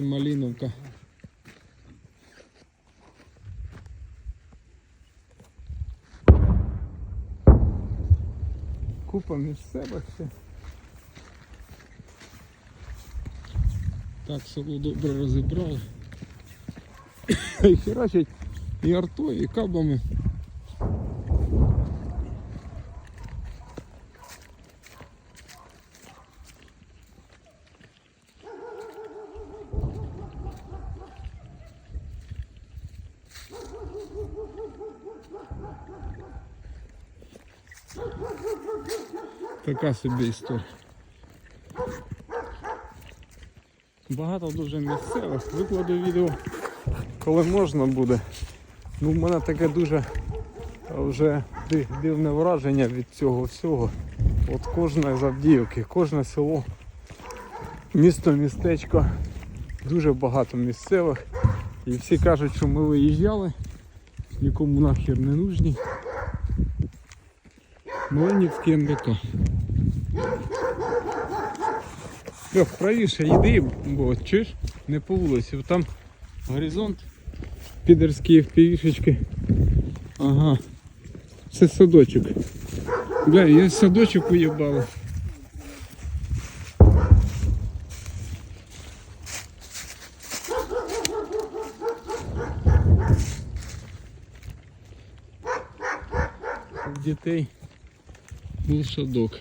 Малиновка. Купа місцевих ще. Так, село добре розібрали. І херачать і артою, і кабами. Така собі історія. Багато дуже місцевих. Викладу відео, коли можна буде. Ну, в мене таке дуже вже дивне враження від цього всього. От кожне з кожне село, місто, містечко, дуже багато місцевих. І всі кажуть, що ми виїжджали, нікому нахер не нужні. Миленівський НДК. Льох, правіше йди, бо чуєш, не по вулиці, там горизонт, підерські впівішечки. Ага. Це садочок. Бля, я садочок уїбала. Дітей був садок.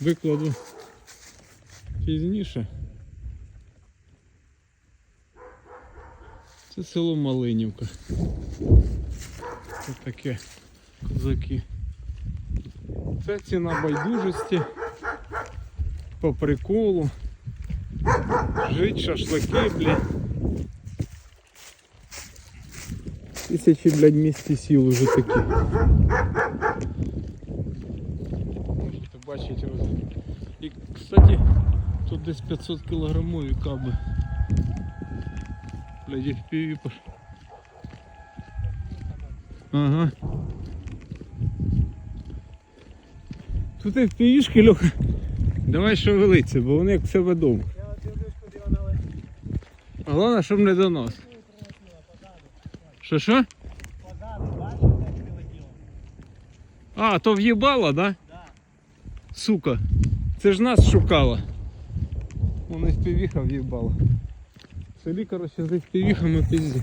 Викладу пізніше. Це село Малинівка. Це таке козаки. Це ціна байдужості. По приколу. Жить шашлики, блядь. Тисячі, блядь, місті сіл уже такі. Можете бачити роз... І, кстати, тут десь 500 кілограмові каби. Блядь, їх півіпаш. Ага. Тут півішки, Льоха. Давай шевелиться, бо вони як в себе вдома. Головне, щоб не до нас. Що що? А, то в'їбала, да? Сука. Це ж нас шукала. Вона з півіха в'їбала. В селі, коротше, з півіхами піздець.